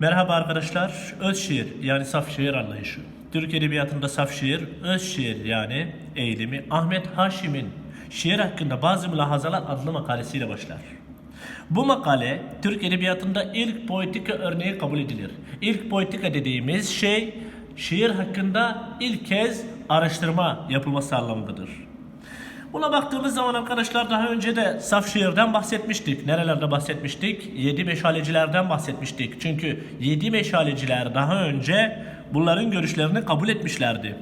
Merhaba arkadaşlar. Öz şiir yani saf şiir anlayışı. Türk Edebiyatı'nda saf şiir, öz şiir yani eğilimi Ahmet Haşim'in şiir hakkında bazı mülahazalar adlı makalesiyle başlar. Bu makale Türk Edebiyatı'nda ilk poetika örneği kabul edilir. İlk poetika dediğimiz şey şiir hakkında ilk kez araştırma yapılması anlamındadır. Buna baktığımız zaman arkadaşlar daha önce de saf şiirden bahsetmiştik. Nerelerde bahsetmiştik? Yedi meşalecilerden bahsetmiştik. Çünkü yedi meşaleciler daha önce bunların görüşlerini kabul etmişlerdi.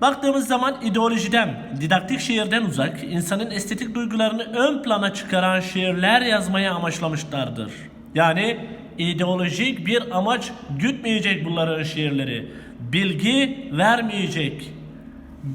Baktığımız zaman ideolojiden, didaktik şiirden uzak, insanın estetik duygularını ön plana çıkaran şiirler yazmaya amaçlamışlardır. Yani ideolojik bir amaç gütmeyecek bunların şiirleri. Bilgi vermeyecek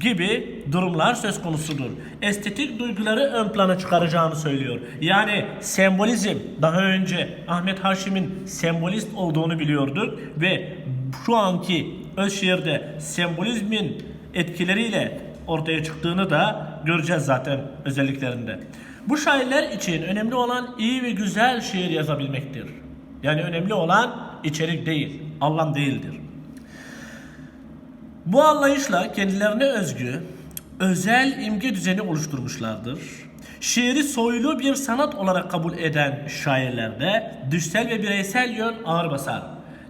gibi durumlar söz konusudur. Estetik duyguları ön plana çıkaracağını söylüyor. Yani sembolizm daha önce Ahmet Haşim'in sembolist olduğunu biliyorduk ve şu anki öz şiirde sembolizmin etkileriyle ortaya çıktığını da göreceğiz zaten özelliklerinde. Bu şairler için önemli olan iyi ve güzel şiir yazabilmektir. Yani önemli olan içerik değil, anlam değildir. Bu anlayışla kendilerine özgü özel imge düzeni oluşturmuşlardır. Şiiri soylu bir sanat olarak kabul eden şairlerde düşsel ve bireysel yön ağır basar.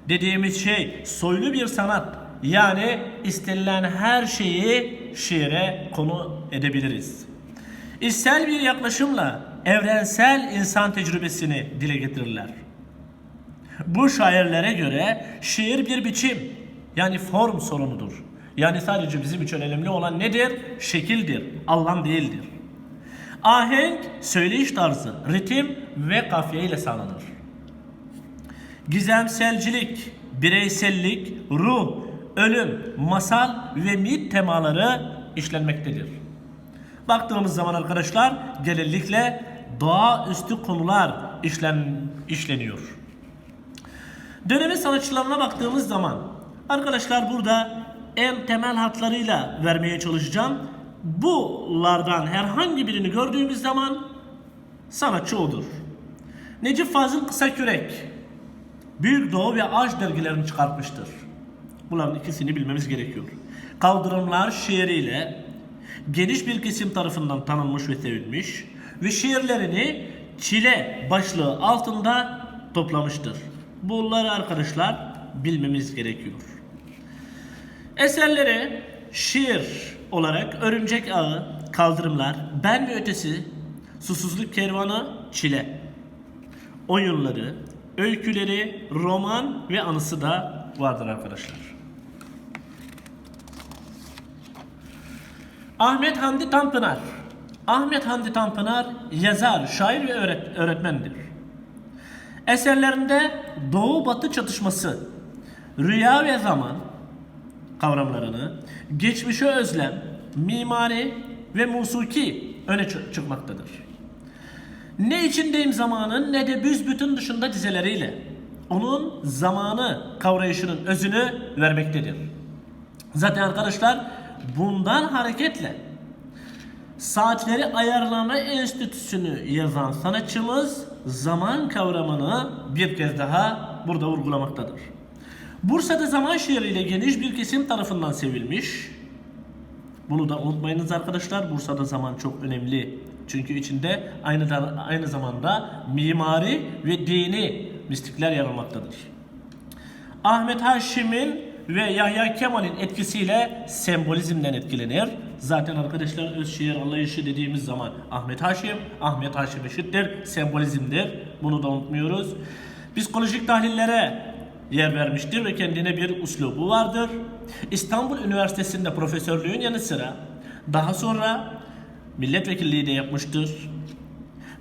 Dediğimiz şey soylu bir sanat yani istenilen her şeyi şiire konu edebiliriz. İçsel bir yaklaşımla evrensel insan tecrübesini dile getirirler. Bu şairlere göre şiir bir biçim yani form sorunudur. Yani sadece bizim için önemli olan nedir? Şekildir, anlam değildir. Ahenk, söyleyiş tarzı, ritim ve kafiye ile sağlanır. Gizemselcilik, bireysellik, ruh, ölüm, masal ve mit temaları işlenmektedir. Baktığımız zaman arkadaşlar genellikle doğaüstü konular işlen, işleniyor. Dönemin sanatçılarına baktığımız zaman arkadaşlar burada en temel hatlarıyla vermeye çalışacağım. Bulardan herhangi birini gördüğümüz zaman sanatçı odur. Necip Fazıl Kısakürek Büyük Doğu ve Aş dergilerini çıkartmıştır. Bunların ikisini bilmemiz gerekiyor. Kaldırımlar şiiriyle geniş bir kesim tarafından tanınmış ve sevilmiş ve şiirlerini çile başlığı altında toplamıştır. Bunları arkadaşlar bilmemiz gerekiyor. Eserleri şiir olarak Örümcek Ağı, Kaldırımlar, Ben ve Ötesi, Susuzluk Kervanı, Çile. Oyunları, öyküleri, roman ve anısı da vardır arkadaşlar. Ahmet Hamdi Tanpınar Ahmet Hamdi Tanpınar yazar, şair ve öğret öğretmendir. Eserlerinde Doğu Batı çatışması, rüya ve zaman kavramlarını, geçmişe özlem, mimari ve musuki öne çı- çıkmaktadır. Ne içindeyim zamanın ne de büsbütün dışında dizeleriyle onun zamanı kavrayışının özünü vermektedir. Zaten arkadaşlar bundan hareketle Saatleri Ayarlama Enstitüsü'nü yazan sanatçımız zaman kavramını bir kez daha burada vurgulamaktadır. Bursa'da zaman şiiriyle geniş bir kesim tarafından sevilmiş. Bunu da unutmayınız arkadaşlar. Bursa'da zaman çok önemli. Çünkü içinde aynı da, aynı zamanda mimari ve dini mistikler yer almaktadır. Ahmet Haşim'in ve Yahya Kemal'in etkisiyle sembolizmden etkilenir. Zaten arkadaşlar öz şiir anlayışı dediğimiz zaman Ahmet Haşim, Ahmet Haşim eşittir, sembolizmdir. Bunu da unutmuyoruz. Psikolojik tahlillere yer vermiştir ve kendine bir uslubu vardır. İstanbul Üniversitesi'nde profesörlüğün yanı sıra daha sonra milletvekilliği de yapmıştır.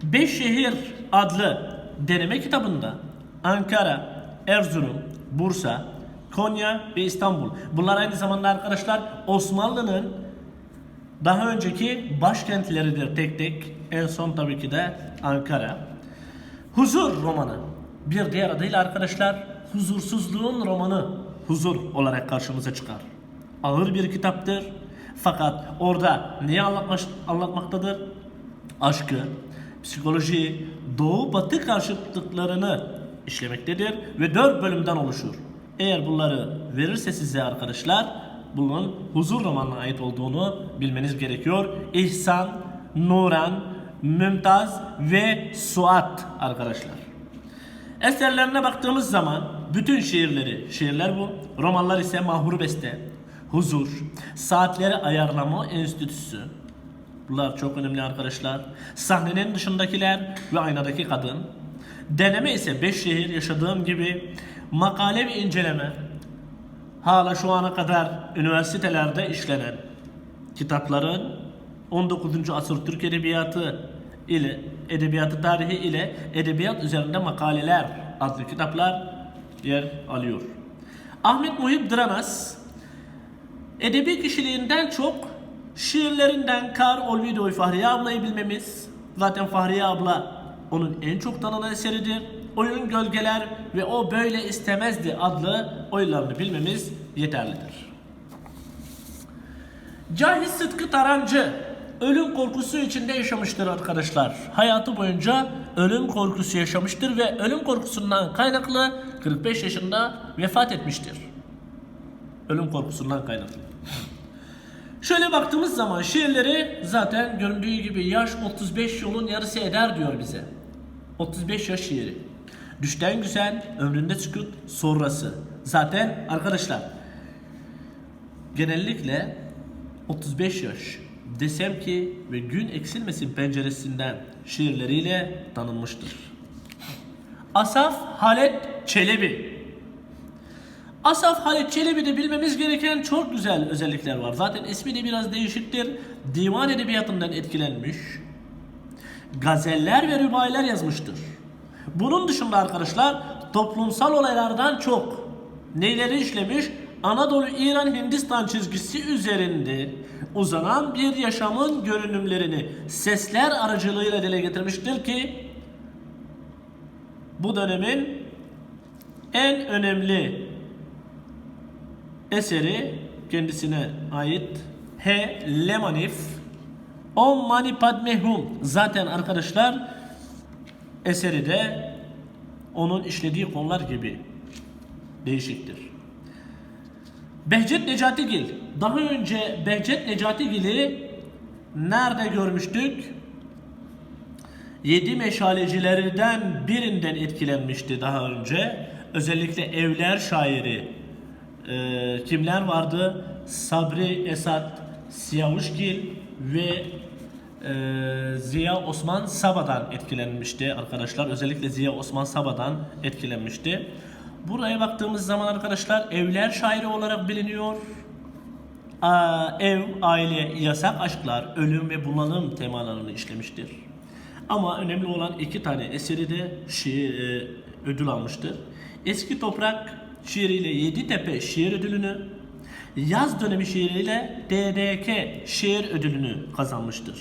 Beş Şehir adlı deneme kitabında Ankara, Erzurum, Bursa, Konya ve İstanbul. Bunlar aynı zamanda arkadaşlar Osmanlı'nın daha önceki başkentleridir tek tek. En son tabii ki de Ankara. Huzur romanı. Bir diğer adıyla arkadaşlar huzursuzluğun romanı huzur olarak karşımıza çıkar. Ağır bir kitaptır. Fakat orada neyi anlatmış, anlatmaktadır? Aşkı, psikolojiyi, doğu batı karşıtlıklarını işlemektedir ve 4 bölümden oluşur. Eğer bunları verirse size arkadaşlar bunun huzur romanına ait olduğunu bilmeniz gerekiyor. İhsan, Nuran, Mümtaz ve Suat arkadaşlar. Eserlerine baktığımız zaman bütün şiirleri, şiirler bu, romanlar ise Mahur Beste, Huzur, Saatleri Ayarlama Enstitüsü. Bunlar çok önemli arkadaşlar. Sahnenin dışındakiler ve aynadaki kadın. Deneme ise 5 şehir yaşadığım gibi makale ve inceleme. Hala şu ana kadar üniversitelerde işlenen kitapların 19. asır Türk Edebiyatı ile Edebiyatı tarihi ile edebiyat üzerinde makaleler adlı kitaplar yer alıyor. Ahmet Muhib Dranas edebi kişiliğinden çok şiirlerinden Kar Olvido'yu Fahriye ablayı bilmemiz zaten Fahriye abla onun en çok tanınan eseridir. Oyun Gölgeler ve O Böyle İstemezdi adlı oyunlarını bilmemiz yeterlidir. Cahit Sıtkı Tarancı ölüm korkusu içinde yaşamıştır arkadaşlar. Hayatı boyunca ölüm korkusu yaşamıştır ve ölüm korkusundan kaynaklı 45 yaşında vefat etmiştir. Ölüm korkusundan kaynaklı. Şöyle baktığımız zaman şiirleri zaten göründüğü gibi yaş 35 yolun yarısı eder diyor bize. 35 yaş şiiri. Düşten güzel, ömründe sükut, sonrası. Zaten arkadaşlar genellikle 35 yaş desem ki ve gün eksilmesin penceresinden şiirleriyle tanınmıştır. Asaf Halet Çelebi Asaf Halit Çelebi'de bilmemiz gereken çok güzel özellikler var. Zaten ismi de biraz değişiktir. Divan edebiyatından etkilenmiş. Gazeller ve rübailer yazmıştır. Bunun dışında arkadaşlar toplumsal olaylardan çok neyleri işlemiş? Anadolu, İran, Hindistan çizgisi üzerinde uzanan bir yaşamın görünümlerini sesler aracılığıyla dile getirmiştir ki bu dönemin en önemli eseri kendisine ait He Lemanif Om Mani Padme Hum zaten arkadaşlar eseri de onun işlediği konular gibi değişiktir. Behçet Necatigil daha önce Behçet Necatigil'i nerede görmüştük? Yedi meşalecilerden birinden etkilenmişti daha önce. Özellikle evler şairi e, kimler vardı? Sabri Esat Siyavuşgil ve e, Ziya Osman Saba'dan etkilenmişti arkadaşlar. Özellikle Ziya Osman Saba'dan etkilenmişti. Buraya baktığımız zaman arkadaşlar evler şairi olarak biliniyor. Aa, ev, aile, yasak aşklar, ölüm ve bunalım temalarını işlemiştir. Ama önemli olan iki tane eseri de şiir, e, ödül almıştır. Eski Toprak şiiriyle Yeditepe şiir ödülünü, yaz dönemi şiiriyle DDK şiir ödülünü kazanmıştır.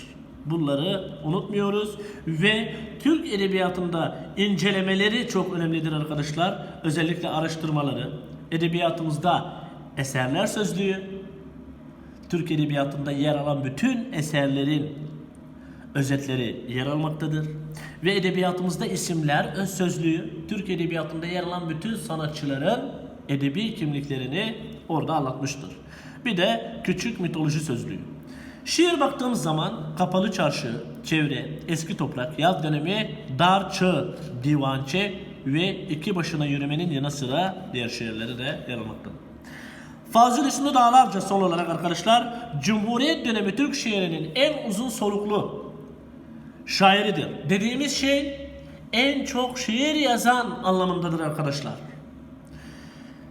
Bunları unutmuyoruz ve Türk edebiyatında incelemeleri çok önemlidir arkadaşlar. Özellikle araştırmaları. Edebiyatımızda eserler sözlüğü, Türk edebiyatında yer alan bütün eserlerin özetleri yer almaktadır. Ve edebiyatımızda isimler, öz sözlüğü, Türk edebiyatında yer alan bütün sanatçıların edebi kimliklerini orada anlatmıştır. Bir de küçük mitoloji sözlüğü. Şiir baktığımız zaman Kapalı Çarşı, Çevre, Eski Toprak, Yaz Dönemi, Dar Çağ, Divançe ve iki başına yürümenin yanı sıra diğer şiirleri de yer almaktadır. Fazıl Hüsnü Dağlarca son olarak arkadaşlar Cumhuriyet dönemi Türk şiirinin en uzun soluklu şairidir. Dediğimiz şey en çok şiir yazan anlamındadır arkadaşlar.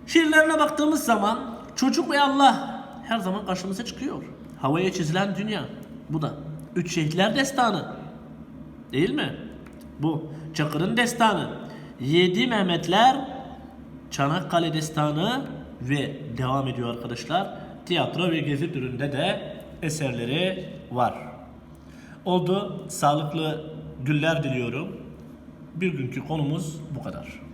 Şiirlerine baktığımız zaman çocuk ve Allah her zaman karşımıza çıkıyor. Havaya çizilen dünya. Bu da. Üç şehitler destanı. Değil mi? Bu. Çakır'ın destanı. Yedi Mehmetler Çanakkale destanı ve devam ediyor arkadaşlar. Tiyatro ve gezi türünde de eserleri var. Oldu. Sağlıklı günler diliyorum. Bir günkü konumuz bu kadar.